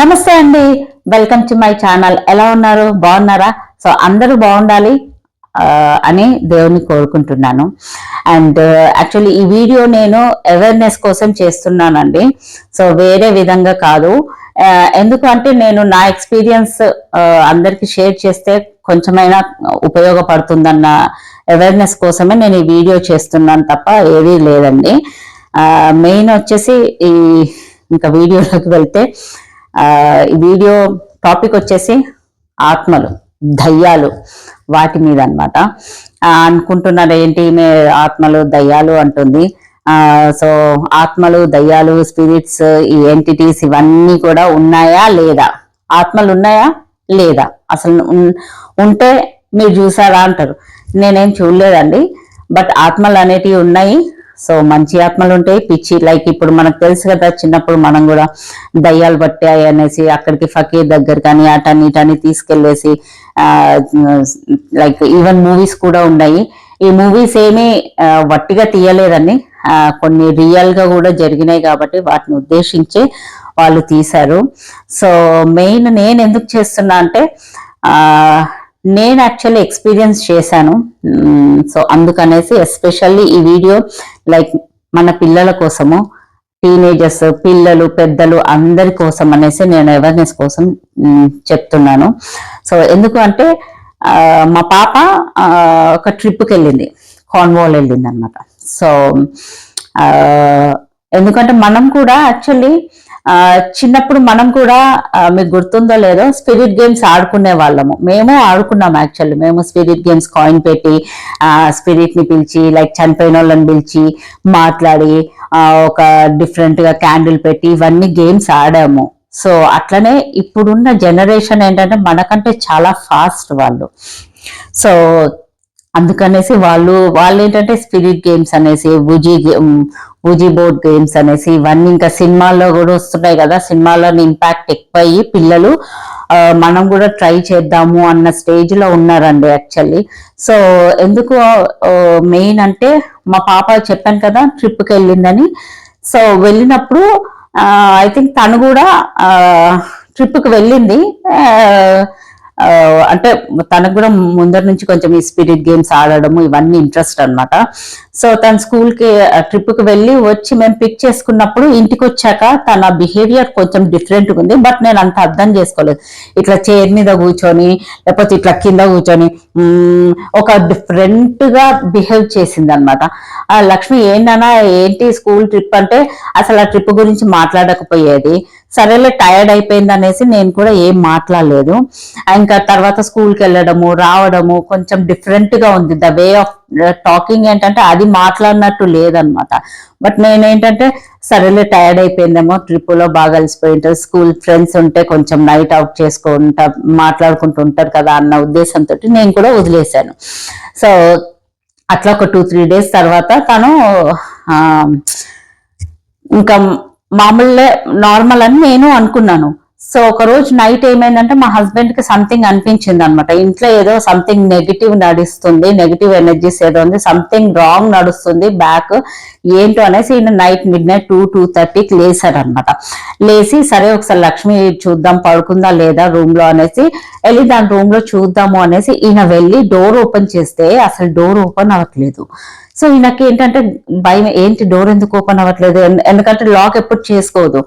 నమస్తే అండి. Welcome to my channel ఎలా ఉన్నారు? బాగున్నారా? సో అందరూ బాగుండాలి అని దేవుని కోరుకుంటున్నాను. అండ్ యాక్చువల్లీ ఈ వీడియో నేను అవేర్నెస్ కోసం చేస్తున్నానండి. సో వేరే విధంగా కాదు. ఎందుకంటే నేను నా ఎక్స్పీరియన్స్ అందరికి షేర్ చేస్తే కొంచెమైనా ఉపయోగపడుతుందన్న అవేర్నెస్ కోసమే నేను ఈ వీడియో చేస్తున్నాను తప్ప ఏదీ లేదండి. మెయిన్ వచ్చేసి ఈ ఇంకా వీడియోలోకి వెళ్తే వీడియో టాపిక్ వచ్చేసి ఆత్మలు దయ్యాలు వాటి మీద అనమాట అనుకుంటున్నారు ఏంటి ఆత్మలు దయ్యాలు అంటుంది. సో ఆత్మలు దయ్యాలు స్పిరిట్స్ ఈ ఎంటిటీస్ ఇవన్నీ కూడా ఉన్నాయా లేదా? ఆత్మలు ఉన్నాయా లేదా? అసలు ఉంటే మీరు చూసారా అంటారు. నేనేం చూడలేదండి. బట్ ఆత్మలు అనేటివి ఉన్నాయి. సో మంచి ఆత్మలు ఉంటాయి పిచ్చి లైక్ ఇప్పుడు మనకు తెలుసు కదా చిన్నప్పుడు మనం కూడా దయ్యాలు పట్టాయి అనేసి అక్కడికి ఫకీర్ దగ్గర కానీ అటని ఇటని తీసుకెళ్ళేసి లైక్ ఈవెన్ మూవీస్ కూడా ఉన్నాయి. ఈ మూవీస్ ఏమీ వట్టిగా తీయలేదండి. కొన్ని రియల్గా కూడా జరిగినాయి కాబట్టి వాటిని ఉద్దేశించి వాళ్ళు తీశారు. సో మెయిన్ నేను ఎందుకు చేస్తున్నా అంటే నేను యాక్చువల్లీ ఎక్స్పీరియన్స్ చేశాను. సో అందుకనేసి ఎస్పెషల్లీ ఈ వీడియో లైక్ మన పిల్లల కోసము టీనేజర్స్ పిల్లలు పెద్దలు అందరి కోసం అనేసి నేను అవేర్నెస్ కోసం చెప్తున్నాను. సో ఎందుకు అంటే మా పాప ఒక ట్రిప్కి వెళ్ళింది. కాన్వాల్ వెళ్ళింది అనమాట సో ఎందుకంటే మనం కూడా యాక్చువల్లీ చిన్నప్పుడు మనం కూడా మీకు గుర్తుందో లేదో స్పిరిట్ గేమ్స్ ఆడుకునే వాళ్ళము. మేము ఆడుకున్నాం యాక్చువల్లీ మేము స్పిరిట్ గేమ్స్ కాయిన్ పెట్టి స్పిరిట్ని పిలిచి లైక్ చనిపోయిన వాళ్ళని పిలిచి మాట్లాడి ఒక డిఫరెంట్గా క్యాండిల్ పెట్టి ఇవన్నీ గేమ్స్ ఆడాము. సో అట్లనే ఇప్పుడున్న జనరేషన్ ఏంటంటే మనకంటే చాలా ఫాస్ట్ వాళ్ళు. సో అందుకనేసి వాళ్ళు వాళ్ళు ఏంటంటే స్పిరిట్ గేమ్స్ అనేసి వుజీ వుజీ బోర్డ్ గేమ్స్ అనేసి ఇవన్నీ ఇంకా సినిమాల్లో కూడా వస్తున్నాయి కదా. సినిమాలోని ఇంపాక్ట్ ఎక్కువ అయ్యి పిల్లలు మనం కూడా ట్రై చేద్దాము అన్న స్టేజ్లో ఉన్నారండి యాక్చువల్లీ సో ఎందుకు మెయిన్ అంటే మా పాప చెప్పాను కదా ట్రిప్కి వెళ్ళిందని. సో వెళ్ళినప్పుడు ఐ థింక్ తను కూడా ట్రిప్కి వెళ్ళింది. ఆ, అంటే తనకు కూడా ముందర నుంచి కొంచెం ఈ స్పిరిట్ గేమ్స్ ఆడడము ఇవన్నీ ఇంట్రెస్ట్ అన్నమాట. సో తన స్కూల్కి ట్రిప్కి వెళ్ళి వచ్చి మేము పిక్ చేసుకున్నప్పుడు ఇంటికి వచ్చాక తన బిహేవియర్ కొంచెం డిఫరెంట్గా ఉంది. బట్ నేను అంత అర్థం చేసుకోలేదు. ఇట్లా చైర్ మీద కూర్చొని లేకపోతే ఇట్లా కింద కూర్చొని ఒక డిఫరెంట్గా బిహేవ్ చేసింది అనమాట లక్ష్మి ఏంటన్నా ఏంటి స్కూల్ ట్రిప్ అంటే అసలు ఆ ట్రిప్ గురించి మాట్లాడకపోయేది. సరేలే టైర్డ్ అయిపోయింది అనేసి నేను కూడా ఏం మాట్లాడలేదు. అండ్ ఇంకా తర్వాత స్కూల్కి వెళ్ళడము రావడము కొంచెం డిఫరెంట్గా ఉంది. ద వే ఆఫ్ టాకింగ్ ఏంటంటే అది మాట్లాడినట్టు లేదనమాట బట్ నేనేంటంటే సరేలే టైర్డ్ అయిపోయిందేమో ట్రిప్పులో బాగా అలసిపోయి ఉంటుంది స్కూల్ ఫ్రెండ్స్ ఉంటే కొంచెం నైట్ అవుట్ చేసుకుంటా మాట్లాడుకుంటూ ఉంటారు కదా అన్న ఉద్దేశంతో నేను కూడా వదిలేశాను. సో అట్లా ఒక టూ త్రీ డేస్ తర్వాత తను ఇంకా మామూలుగా నార్మల్ అని నేను అనుకున్నాను. సో ఒక రోజు నైట్ ఏమైందంటే మా హస్బెండ్కి సంథింగ్ అనిపించింది అనమాట ఇంట్లో ఏదో సంథింగ్ నెగిటివ్ నడుస్తుంది నెగిటివ్ ఎనర్జీస్ ఏదో ఉంది సంథింగ్ రాంగ్ నడుస్తుంది బ్యాక్ ఏంటో అనేసి ఈయన night midnight two two థర్టీకి లేసాడు అనమాట లేచి సరే ఒకసారి లక్ష్మి చూద్దాం పడుకుందా లేదా రూమ్లో అనేసి వెళ్ళి దాని రూమ్లో చూద్దాము అనేసి ఈయన వెళ్ళి డోర్ ఓపెన్ చేస్తే అసలు డోర్ ఓపెన్ అవ్వట్లేదు. సో ఈయనకి ఏంటంటే భయం ఏంటి డోర్ ఎందుకు ఓపెన్ అవ్వట్లేదు? ఎందుకంటే లాక్ ఎప్పుడు చేసుకోవద్దు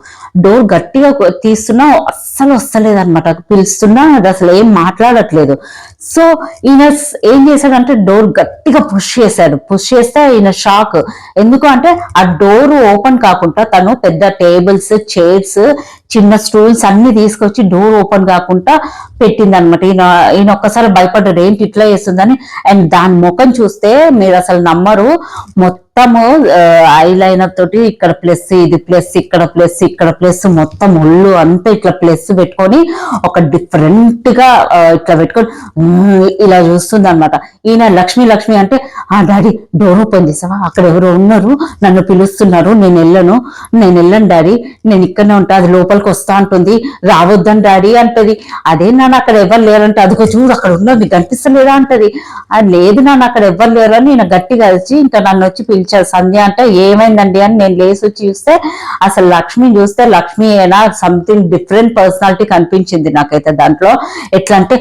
డోర్ గట్టిగా తీస్తున్నా అస్సలు వస్తలేదు అనమాట పిలుస్తున్నా అది అసలు ఏం మాట్లాడట్లేదు. సో ఈయన ఏం చేశాడంటే డోర్ గట్టిగా పుష్ చేశాడు. పుష్ చేస్తే ఈయన షాక్. ఎందుకు అంటే ఆ డోర్ ఓపెన్ కాకుండా తను పెద్ద టేబుల్స్ చైర్స్ చిన్న స్టూల్స్ అన్ని తీసుకొచ్చి డోర్ ఓపెన్ కాకుండా పెట్టింది అనమాట ఈయన ఈయన ఒక్కసారి భయపడ్డాడు ఏంటి ఇట్లా చేస్తుందని? అండ్ దాని ముఖం చూస్తే మీరు అసలు నమ్మరు. మొత్తం మొత్తము ఐ లైనర్ తోటి ఇక్కడ ప్లస్ ఇది ప్లస్ ఇక్కడ ప్లస్ ఇక్కడ ప్లస్ మొత్తం ఒళ్ళు అంతా ఇట్లా ప్లస్ పెట్టుకొని ఒక డిఫరెంట్గా ఇట్లా పెట్టుకొని ఇలా చూస్తుంది అనమాట ఈయన లక్ష్మి లక్ష్మి అంటే ఆ డాడీ డోర్ ఓపెన్ చేసావా? అక్కడ ఎవరో ఉన్నారు నన్ను పిలుస్తున్నారు నేను వెళ్ళను నేను వెళ్ళను డాడీ నేను ఇక్కడనే ఉంటా అది లోపలికి వస్తా అంటుంది. రావద్దని డాడీ అంటది. అదే నాన్న అక్కడ ఎవరు లేరంటే అదిగో చూడు అక్కడ ఉన్నది కనిపిస్తలేదా? అంటది. లేదు నాన్న అక్కడ ఎవరు లేరని నేను గట్టిగా వచ్చి ఇంకా నన్ను వచ్చి పిలి పిలిచారు సంధ్య అంటే ఏమైందండి అని నేను లేచి వచ్చి చూస్తే అసలు లక్ష్మి చూస్తే లక్ష్మి అయినా సంథింగ్ డిఫరెంట్ పర్సనాలిటీ కనిపించింది నాకైతే దాంట్లో. ఎట్లా అంటే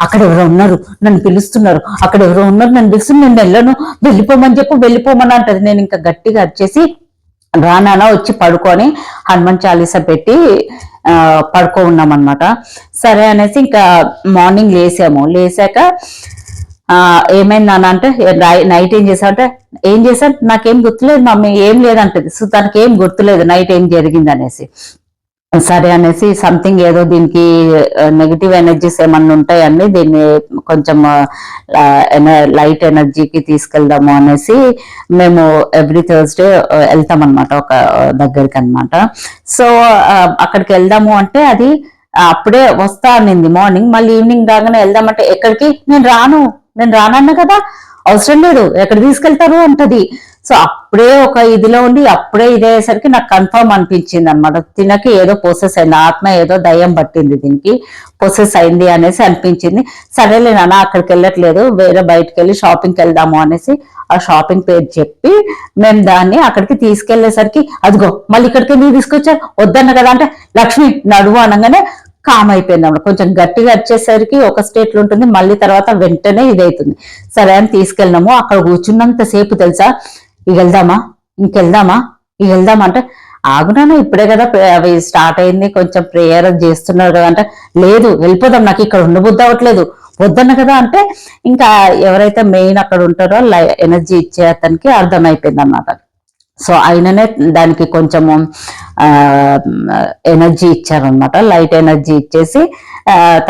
అక్కడ ఎవరో ఉన్నారు నన్ను పిలుస్తున్నారు. అక్కడ ఎవరో ఉన్నారు నన్ను పిలుస్తున్నారు నేను వెళ్ళను. వెళ్ళిపోమని చెప్పు వెళ్ళిపోమని అంటది. నేను ఇంకా గట్టిగా వచ్చేసి రానానా వచ్చి పడుకొని హనుమాన్ చాలీసా పెట్టి ఆ, పడుకో ఉన్నాం అనమాట సరే అనేసి ఇంకా మార్నింగ్ లేసాము. లేసాక ఏమైంది నాన్న అంటే నైట్ ఏం చేసా అంటే ఏం చేశాను? నాకేం గుర్తులేదు మమ్మీ ఏం లేదంటది. సో తనకి ఏం గుర్తులేదు నైట్ ఏం జరిగింది అనేసి సరే అనేసి సంథింగ్ ఏదో దీనికి నెగిటివ్ ఎనర్జీస్ ఏమన్నా ఉంటాయని దీన్ని కొంచెం లైట్ ఎనర్జీకి తీసుకెళ్దాము అనేసి మేము ఎవ్రీ థర్స్డే వెళ్తాం అనమాట ఒక దగ్గరికి అనమాట సో అక్కడికి వెళ్దాము అంటే అది అప్పుడే వస్తా అనింది. మార్నింగ్ మళ్ళీ ఈవినింగ్ రాగానే వెళ్దామంటే ఎక్కడికి? నేను రాను. నేను రానన్నా కదా? అవసరం లేదు ఎక్కడ తీసుకెళ్తారు అంటది. సో అప్పుడే ఒక ఇదిలో ఉండి అప్పుడే ఇదేసరికి నాకు కన్ఫర్మ్ అనిపించింది అనమాట తినకి ఏదో పొసెస్ అయింది ఆత్మ ఏదో దయ్యం పట్టింది దీనికి. పొసెస్ అయింది అనేసి అనిపించింది. సరేలే నాన్న అక్కడికి వెళ్ళట్లేదు వేరే బయటకు వెళ్ళి షాపింగ్కి వెళ్దాము అనేసి ఆ షాపింగ్ పేరు చెప్పి మేము దాన్ని అక్కడికి తీసుకెళ్ళేసరికి అదిగో మళ్ళీ ఇక్కడికి నీ తీసుకొచ్చారు వద్దన్న కదా అంటే లక్ష్మి నడువు అనగానే కామ్ అయిపోయింది అన్నమాట. కొంచెం గట్టిగా వచ్చేసరికి ఒక స్టేట్లో ఉంటుంది మళ్ళీ తర్వాత వెంటనే ఇదైతుంది. సరే అని తీసుకెళ్ళినాము. అక్కడ కూర్చున్నంత సేపు తెలుసా? ఇక వెళ్దామా? ఇంకెళ్దామా? ఇక వెళ్దామా అంటే ఆగునాను ఇప్పుడే కదా ప్రే- అవి స్టార్ట్ అయింది కొంచెం ప్రేయర్ చేస్తున్నారు కదా అంటే లేదు వెళ్ళిపోదాం నాకు ఇక్కడ ఉండబుద్ధి అవ్వట్లేదు వద్దన్న కదా అంటే ఇంకా ఎవరైతే మెయిన్ అక్కడ ఉంటారో ఎనర్జీ ఇచ్చే అతనికి అర్థమైపోయింది అన్నమాట సో ఆయననే దానికి కొంచెము ఎనర్జీ ఇచ్చారనమాట లైట్ ఎనర్జీ ఇచ్చేసి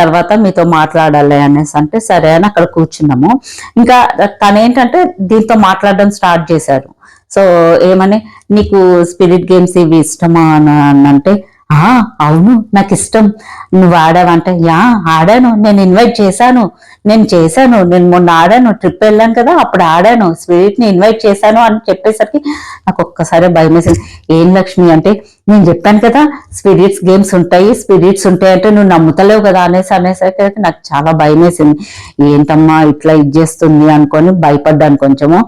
తర్వాత మీతో మాట్లాడాలి అనేసి అంటే సరే అని అక్కడ కూర్చున్నాము. ఇంకా తనేంటంటే దీంతో మాట్లాడడం స్టార్ట్ చేశారు. సో ఏమని నీకు స్పిరిట్ గేమ్స్ ఇవి ఇష్టమా అని అని అంటే ఆ అవును నాకు ఇష్టం నువ్వు ఆడావంటే యా ఆడాను. నేను ఇన్వైట్ చేశాను. నేను చేశాను నేను మొన్న ఆడాను ట్రిప్ వెళ్ళాను కదా అప్పుడు ఆడాను స్పిరిట్ని ఇన్వైట్ చేశాను అని చెప్పేసరికి నాకు ఒక్కసారి భయం వేసింది. ఏం లక్ష్మి అంటే నేను చెప్పాను కదా స్పిరిట్స్ గేమ్స్ ఉంటాయి స్పిరిట్స్ ఉంటాయి అంటే నువ్వు నమ్ముతలేవు కదా అనేసి అనేసరికి అయితే నాకు చాలా భయం వేసింది. ఏంటమ్మా ఇట్లా ఇది చేస్తుంది అనుకొని భయపడ్డాను కొంచెము.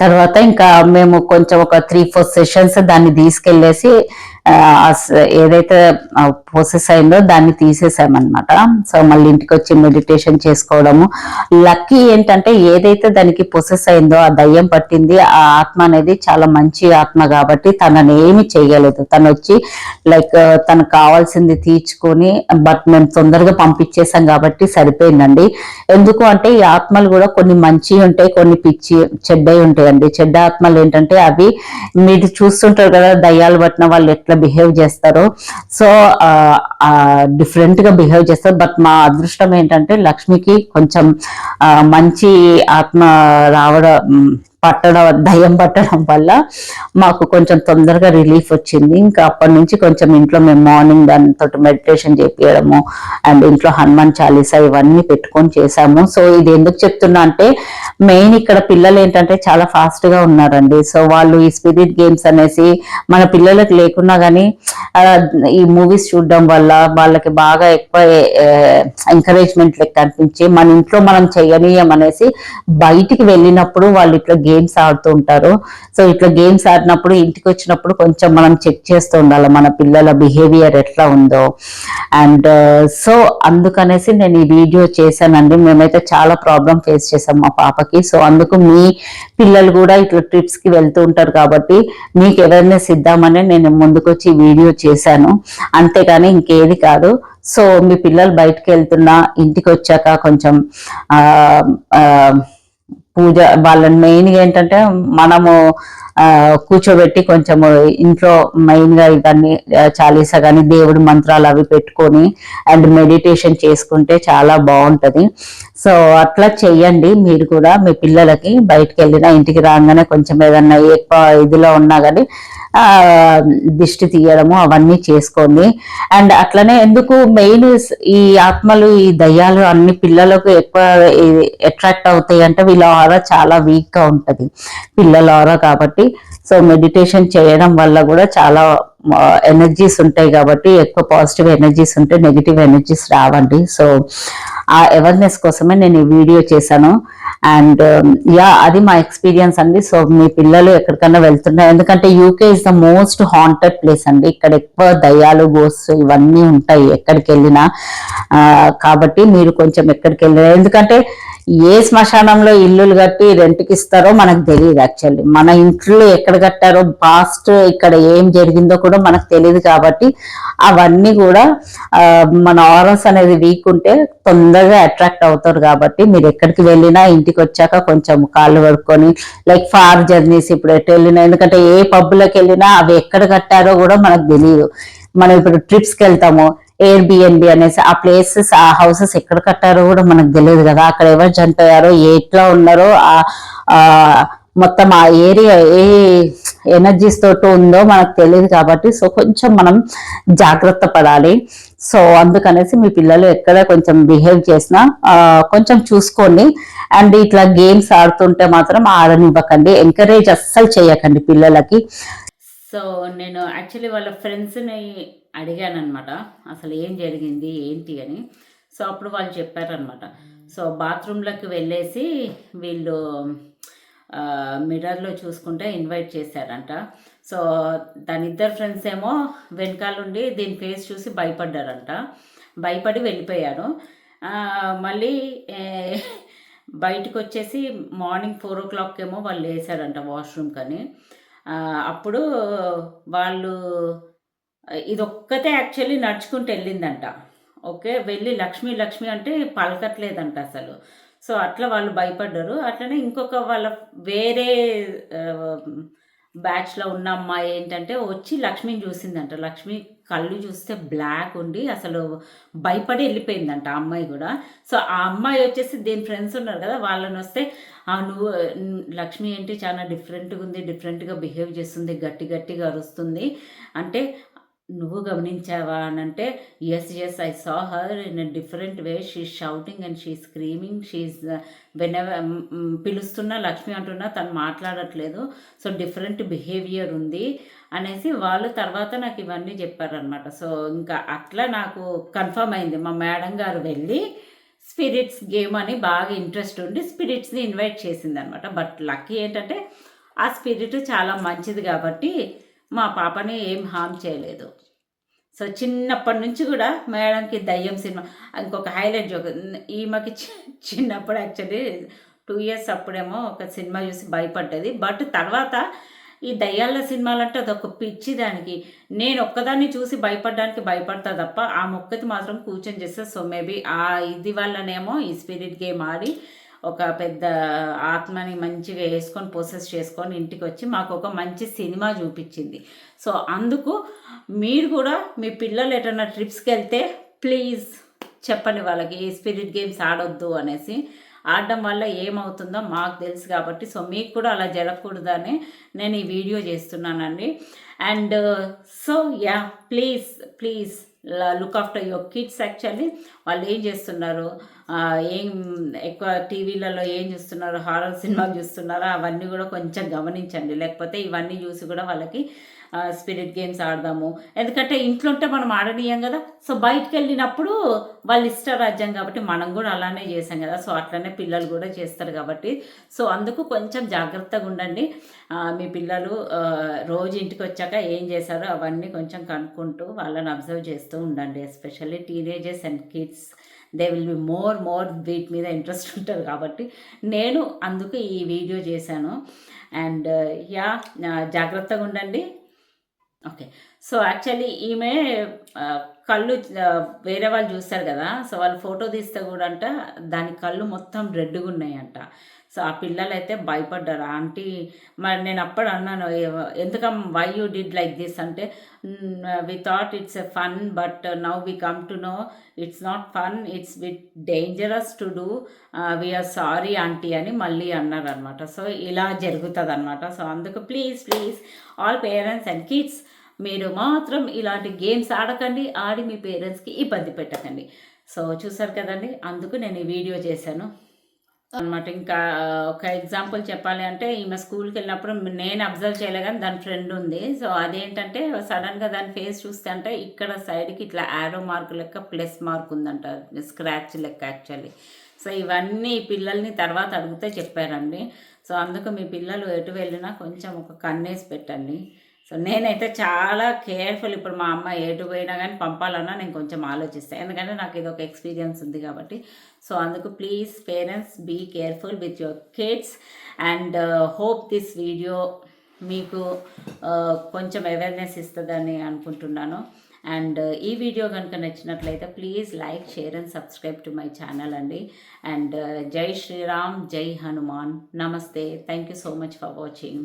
తర్వాత ఇంకా మేము కొంచెం ఒక త్రీ ఫోర్ సెషన్స్ దాన్ని తీసుకెళ్ళేసి ఏదైతే ప్రోసెస్ అయిందో దాన్ని తీసేసామన్నమాట. సో మళ్ళీ ఇంటికి వచ్చి మెడిటేషన్ చేసుకోవడము. లక్కీ ఏంటంటే ఏదైతే దానికి ప్రొసెస్ అయిందో ఆ దయ్యం పట్టింది ఆ ఆత్మ అనేది చాలా మంచి ఆత్మ కాబట్టి తనని ఏమి చేయలేదు తను వచ్చి లైక్ తనకు కావాల్సింది తీర్చుకొని బట్ మేము తొందరగా పంపించేసాం కాబట్టి సరిపోయిందండి. ఎందుకు అంటే ఈ ఆత్మలు కూడా కొన్ని మంచి ఉంటాయి కొన్ని పిచ్చి చెడ్డవి ఉంటాయండి. చెడ్డ ఆత్మలు ఏంటంటే అవి మీరు చూస్తుంటారు కదా దయ్యాలు పట్టిన వాళ్ళు ఎట్లా బిహేవ్ చేస్తారో. సో డిఫరెంట్గా బిహేవ్ చేస్తారు. బట్ మా అదృష్టం ఏంటంటే లక్ష్మికి కొంచెం మంచి ఆత్మ రావడం పట్టడం దయ్యం పట్టడం వల్ల మాకు కొంచెం తొందరగా రిలీఫ్ వచ్చింది. ఇంకా అప్పటి నుంచి కొంచెం ఇంట్లో మేము మార్నింగ్ దానితో మెడిటేషన్ చేపించడము అండ్ ఇంట్లో హనుమాన్ చాలీసా ఇవన్నీ పెట్టుకొని చేసాము సో ఇది ఎందుకు చెప్తున్నా అంటే మెయిన్ ఇక్కడ పిల్లలు ఏంటంటే చాలా ఫాస్ట్గా ఉన్నారండి. సో వాళ్ళు ఈ స్పిరిట్ గేమ్స్ అనేసి మన పిల్లలకు లేకున్నా కానీ ఈ మూవీస్ చూడడం వల్ల వాళ్ళకి బాగా ఎక్కువ ఎంకరేజ్మెంట్ లెక్క అనిపించి మన ఇంట్లో మనం చేయనీయం అనేసి బయటికి వెళ్ళినప్పుడు వాళ్ళు ఇట్లా గేమ్స్ ఆడుతూ ఉంటారు. సో ఇట్లా గేమ్స్ ఆడినప్పుడు ఇంటికి వచ్చినప్పుడు కొంచెం మనం చెక్ చేస్తూ ఉండాలి. మన పిల్లల బిహేవియర్ ఎట్లా ఉందో. అండ్ సో uh, అందుకనేసి నేను ఈ వీడియో చేశానండి. మేమైతే చాలా ప్రాబ్లం ఫేస్ చేసాం మా పాపకి. సో అందుకు మీ పిల్లలు కూడా ఇట్లా ట్రిప్స్కి వెళ్తూ ఉంటారు కాబట్టి మీకు అవేర్నెస్ ఇద్దామని నేను ముందుకొచ్చి వీడియో చేశాను. అంతేగాని ఇంకేది కాదు. సో మీ పిల్లలు బయటకు వెళ్తున్నా ఇంటికి వచ్చాక కొంచెం ఆ, పూజ వాళ్ళని మెయిన్గా ఏంటంటే మనము కూర్చోబెట్టి కొంచెము ఇంట్లో మెయిన్గా ఇవన్నీ చాలీసా కానీ దేవుడి మంత్రాలు అవి పెట్టుకొని అండ్ మెడిటేషన్ చేసుకుంటే చాలా బాగుంటుంది. సో అట్లా చెయ్యండి. మీరు కూడా మీ పిల్లలకి బయటకు వెళ్ళినా ఇంటికి రాగానే కొంచెం ఏదన్నా ఎక్కువ ఇదిలో ఉన్నా కానీ దిష్టి తీయడము అవన్నీ చేసుకోండి. అండ్ అట్లనే ఎందుకు మెయిన్ ఈ ఆత్మలు ఈ దయ్యాలు అన్ని పిల్లలకు ఎక్కువ అట్రాక్ట్ అవుతాయి అంటే వీళ్ళ ఆరా చాలా వీక్గా ఉంటుంది. పిల్లల ఆరా కాబట్టి. సో మెడిటేషన్ చేయడం వల్ల కూడా చాలా ఎనర్జీస్ ఉంటాయి కాబట్టి ఎక్కువ పాజిటివ్ ఎనర్జీస్ ఉంటే నెగిటివ్ ఎనర్జీస్ రావండి. సో ఆ అవేర్నెస్ కోసమే నేను ఈ వీడియో చేశాను. అండ్ యా um, అది మా ఎక్స్పీరియన్స్ అండి. సో మీ పిల్లలు ఎక్కడికన్నా వెళ్తున్నారు. ఎందుకంటే UK is the most haunted place అండి. ఇక్కడ ఎక్కువ దయ్యాలు గోస్ ఇవన్నీ ఉంటాయి ఎక్కడికి వెళ్ళినా కాబట్టి మీరు కొంచెం ఎక్కడికి వెళ్ళినా ఎందుకంటే ఏ శ్మశానంలో ఇల్లులు కట్టి రెంట్కి ఇస్తారో మనకు తెలియదు యాక్చువల్లీ. మన ఇంట్లో ఎక్కడ కట్టారో పాస్ట్ ఇక్కడ ఏం జరిగిందో కూడా మనకు తెలియదు కాబట్టి అవన్నీ కూడా మన ఆరన్స్ అనేది వీక్ ఉంటే తొందరగా అట్రాక్ట్ అవుతారు కాబట్టి మీరు ఎక్కడికి వెళ్ళినా ఇంటికి వచ్చాక కొంచెం కాళ్ళు కడుక్కొని లైక్ ఫార్ జర్నీస్ ఇప్పుడు ఎటు వెళ్ళినా ఎందుకంటే ఏ పబ్బులకు వెళ్ళినా అవి ఎక్కడ కట్టారో కూడా మనకు తెలియదు మనం ఇప్పుడు ట్రిప్స్కి వెళ్తాము ఎయిర్బిఎన్బి అనేసి ఆ ప్లేసెస్ ఆ హౌసెస్ ఎక్కడ కట్టారో కూడా మనకు తెలియదు కదా. అక్కడ ఎవరు చనిపోయారో ఎట్లా ఉన్నారో ఆ మొత్తం ఆ ఏరియా ఏ ఎనర్జీస్ తోటి ఉందో మనకు తెలియదు కాబట్టి సో కొంచెం మనం జాగ్రత్త పడాలి. సో అందుకనేసి మీ పిల్లలు ఎక్కడ కొంచెం బిహేవ్ చేసినా కొంచెం చూసుకోండి. అండ్ ఇట్లా గేమ్స్ ఆడుతుంటే మాత్రం ఆడనివ్వకండి. ఎంకరేజ్ అస్సలు చేయకండి పిల్లలకి. సో నేను యాక్చువల్లీ వాళ్ళ ఫ్రెండ్స్ని అడిగానమాట అసలు ఏం జరిగింది ఏంటి అని. సో అప్పుడు వాళ్ళు చెప్పారనమాట సో బాత్రూంలోకి వెళ్ళేసి వీళ్ళు మిర్రర్లో చూసుకుంటే ఇన్వైట్ చేశారంట. సో దాని ఇద్దరు ఫ్రెండ్స్ ఏమో వెనకాలండి దీని ఫేస్ చూసి భయపడ్డారంట. భయపడి వెళ్ళిపోయారు. మళ్ళీ బయటకు వచ్చేసి మార్నింగ్ ఫోర్ ఓ క్లాక్ ఏమో వాళ్ళు వేసారంట వాష్రూమ్ అని అప్పుడు వాళ్ళు ఇదొక్కతే యాక్చువల్లీ నడుచుకుంటూ వెళ్ళిందంట. ఓకే వెళ్ళి లక్ష్మి లక్ష్మి అంటే పలకట్లేదంట అసలు. సో అట్లా వాళ్ళు భయపడ్డారు. అట్లనే ఇంకొక వాళ్ళ వేరే బ్యాచ్లో ఉన్న అమ్మాయి ఏంటంటే వచ్చి లక్ష్మిని చూసిందంట. లక్ష్మి కళ్ళు చూస్తే బ్లాక్ ఉండి అసలు భయపడి వెళ్ళిపోయిందంట ఆ అమ్మాయి కూడా. సో ఆ అమ్మాయి వచ్చేసి దీని ఫ్రెండ్స్ ఉన్నారు కదా వాళ్ళని వస్తే ఆ నువ్వు లక్ష్మి ఏంటి చాలా డిఫరెంట్గా ఉంది డిఫరెంట్గా బిహేవ్ చేస్తుంది గట్టి గట్టిగా అరుస్తుంది. అంటే నువ్వు గమనించావా? అని అంటే yes yes I saw her in a different way she shouting and she screaming she is when పిలుస్తున్నా లక్ష్మి అంటున్నా తను మాట్లాడట్లేదు. సో డిఫరెంట్ బిహేవియర్ ఉంది. అనేసి వాళ్ళు తర్వాత నాకు ఇవన్నీ చెప్పారనమాట సో ఇంకా అట్లా నాకు కన్ఫర్మ్ అయింది. మా మేడం గారు వెళ్ళి స్పిరిట్స్ గేమ్ అని బాగా ఇంట్రెస్ట్ ఉండి స్పిరిట్స్ని ఇన్వైట్ చేసింది అనమాట బట్ లక్కీ ఏంటంటే ఆ స్పిరిట్ చాలా మంచిది కాబట్టి మా పాపని ఏం హామ్ చేయలేదు. సో చిన్నప్పటి నుంచి కూడా మేడంకి దయ్యం సినిమా ఇంకొక హైలైట్ జోక్ ఈమెకి చి- చిన్నప్పుడు యాక్చువల్లీ టూ ఇయర్స్ అప్పుడేమో ఒక సినిమా చూసి భయపడ్డది. బట్ తర్వాత ఈ దయ్యాల సినిమాలంటే అదొక పిచ్చి దానికి. నేను ఒక్కదాన్ని చూసి భయపడడానికి భయపడతా తప్ప ఆ మొక్కది మాత్రం కూర్చొని చేస్తే సో మేబీ ఆ ఇది వల్లనేమో ఈ స్పిరిట్ గేమ్ ఆడి ఒక పెద్ద ఆత్మని మంచిగా వేసుకొని ప్రొసెస్ చేసుకొని ఇంటికి వచ్చి మాకు ఒక మంచి సినిమా చూపించింది. సో అందుకు మీరు కూడా మీ పిల్లలు ఎటన్నా ట్రిప్స్కి వెళ్తే ప్లీజ్ చెప్పండి వాళ్ళకి ఈ స్పిరిట్ గేమ్స్ ఆడొద్దు అనేసి. ఆడడం వల్ల ఏమవుతుందో మాకు తెలుసు కాబట్టి సో మీకు కూడా అలా జరగకూడదని నేను ఈ వీడియో చేస్తున్నానండి. And so yeah please please look after your kids actually వాళ్ళు ఏం చేస్తున్నారు? ఏం ఎక్కువ టీవీలలో ఏం చూస్తున్నారు? హారర్ సినిమాలు చూస్తున్నారో? అవన్నీ కూడా కొంచెం గమనించండి. లేకపోతే ఇవన్నీ చూసి కూడా వాళ్ళకి స్పిరిట్ గేమ్స్ ఆడదాము. ఎందుకంటే ఇంట్లో ఉంటే మనం ఆడనీయం కదా. సో బయటకు వెళ్ళినప్పుడు వాళ్ళు ఇష్ట రాజ్యం కాబట్టి మనం కూడా అలానే చేసాం కదా. సో అట్లనే పిల్లలు కూడా చేస్తారు కాబట్టి. సో అందుకు కొంచెం జాగ్రత్తగా ఉండండి. మీ పిల్లలు రోజు ఇంటికి వచ్చాక ఏం చేశారో అవన్నీ కొంచెం కనుక్కుంటూ వాళ్ళని అబ్జర్వ్ చేస్తూ ఉండండి. Especially teenagers and kids they will be more more వీటి మీద ఇంట్రెస్ట్ ఉంటుంది కాబట్టి. నేను అందుకు ఈ వీడియో చేశాను. అండ్ యా జాగ్రత్తగా ఉండండి. ఓకే సో యాక్చువల్లీ ఈమె కళ్ళు వేరే వాళ్ళు చూస్తారు కదా. సో వాళ్ళు ఫోటో తీస్తే కూడా అంట దాని కళ్ళు మొత్తం రెడ్గా ఉన్నాయంట. సో ఆ పిల్లలు అయితే భయపడ్డారు. ఆంటీ మరి నేను అప్పుడు అన్నాను ఎందుకమ్ why you did like this అంటే we thought it's a fun but now we come to know it's not fun it's with dangerous to do we are sorry aunty అని మళ్ళీ అన్నారు అనమాట సో ఇలా జరుగుతుంది అనమాట సో అందుకు please please all parents and kids మీరు మాత్రం ఇలాంటి గేమ్స్ ఆడకండి ఆడి మీ పేరెంట్స్కి ఇబ్బంది పెట్టకండి. సో చూసారు కదండి అందుకు నేను ఈ వీడియో చేశాను. అనమాట ఇంకా ఒక ఎగ్జాంపుల్ చెప్పాలి అంటే ఈమె స్కూల్కి వెళ్ళినప్పుడు నేను అబ్జర్వ్ చేయలే కానీ దాని ఫ్రెండ్ ఉంది. సో అదేంటంటే సడన్గా దాని ఫేస్ చూస్తే అంటే ఇక్కడ సైడ్కి ఇట్లా యారో మార్క్ లెక్క ప్లస్ మార్క్ ఉందంట స్క్రాచ్ లెక్క యాక్చువల్లీ. సో ఇవన్నీ పిల్లల్ని తర్వాత అడిగితే చెప్పారండి. సో అందుకు మీ పిల్లలు ఎటు వెళ్ళినా కొంచెం ఒక కన్నేసి పెట్టండి. సో నేనైతే చాలా కేర్ఫుల్ ఇప్పుడు మా అమ్మ ఏటు పోయినా కానీ పంపాలన్నా నేను కొంచెం ఆలోచిస్తాను ఎందుకంటే నాకు ఇది ఒక ఎక్స్పీరియన్స్ ఉంది కాబట్టి. సో అందుకు please parents be careful with your kids and uh, hope this video మీకు uh, కొంచెం అవేర్నెస్ ఇస్తుందని అనుకుంటున్నాను. అండ్ uh, ఈ వీడియో కనుక నచ్చినట్లయితే please like share and subscribe to my channel అండి. అండ్ జై శ్రీరామ్ జై హనుమాన్. నమస్తే. Thank you so much for watching.